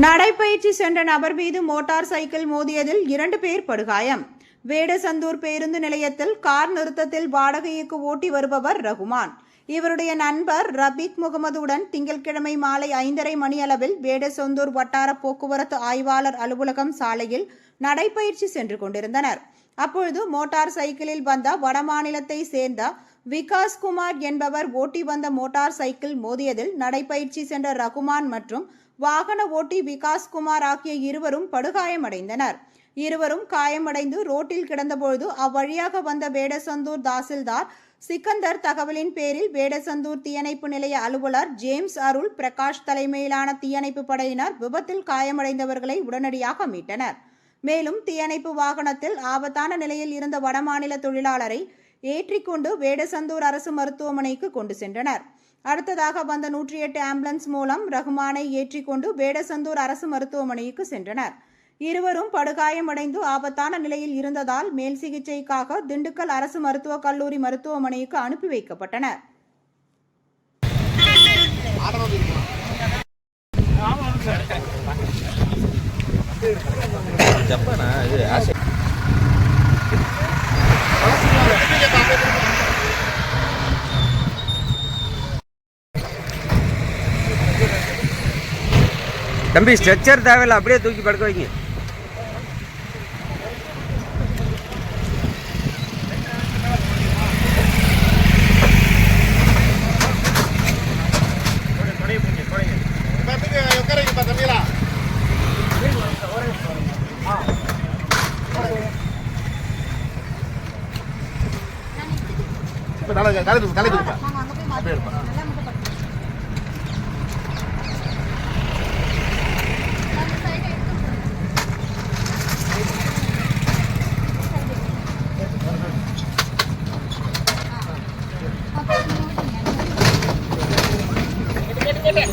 சென்ற நபர் மீது மோட்டார் சைக்கிள் மோதியதில் இரண்டு பேர் படுகாயம். வேடசந்தூர் பேருந்து நிலையத்தில் கார் நிறுத்தத்தில் வாடகைக்கு ஓட்டி வருபவர் ரகுமான். இவருடைய நண்பர் ரபீக் முகமதுடன் திங்கட்கிழமை மாலை ஐந்தரை மணியளவில் வேடசந்தூர் வட்டார போக்குவரத்து ஆய்வாளர் அலுவலகம் சாலையில் நடைபயிற்சி சென்று கொண்டிருந்தனர். அப்பொழுது மோட்டார் சைக்கிளில் வந்த வடமாநிலத்தை சேர்ந்த விகாஸ்குமார் என்பவர் ஓட்டி வந்த மோட்டார் சைக்கிள் மோதியதில் நடைபயிற்சி சென்ற ரகுமான் மற்றும் வாகன ஓட்டி விகாஸ்குமார் ஆகிய இருவரும் படுகாயமடைந்தனர். இருவரும் காயமடைந்து ரோட்டில் கிடந்தபொழுது அவ்வழியாக வந்த வேடசந்தூர் தாசில்தார் சிக்கந்தர் தகவலின் பேரில் வேடசந்தூர் தீயணைப்பு நிலைய அலுவலர் ஜேம்ஸ் அருள் பிரகாஷ் தலைமையிலான தீயணைப்பு படையினர் விபத்தில் காயமடைந்தவர்களை உடனடியாக மீட்டனர். மேலும் தீயணைப்பு வாகனத்தில் ஆபத்தான நிலையில் இருந்த வடமாநில தொழிலாளரை ஏற்றிக்கொண்டு வேடசந்தூர் அரசு மருத்துவமனைக்கு கொண்டு சென்றனர். அடுத்ததாக வந்த நூற்றி எட்டு ஆம்புலன்ஸ் மூலம் ரகுமானை ஏற்றிக்கொண்டு வேடசந்தூர் அரசு மருத்துவமனைக்கு சென்றனர். இருவரும் படுகாயமடைந்து ஆபத்தான நிலையில் இருந்ததால் மேல் சிகிச்சைக்காக திண்டுக்கல் அரசு மருத்துவக் கல்லூரி மருத்துவமனைக்கு அனுப்பி வைக்கப்பட்டனர். ஜப்பானா இது ஆசை தம்பி ஸ்ட்ரெச்சர் தேவையில்ல அப்படியே தூக்கி படுக்க வைங்க. தலை தலை தலை தூக்குப்பா அப்படியே இருப்பா. ಓಕೆ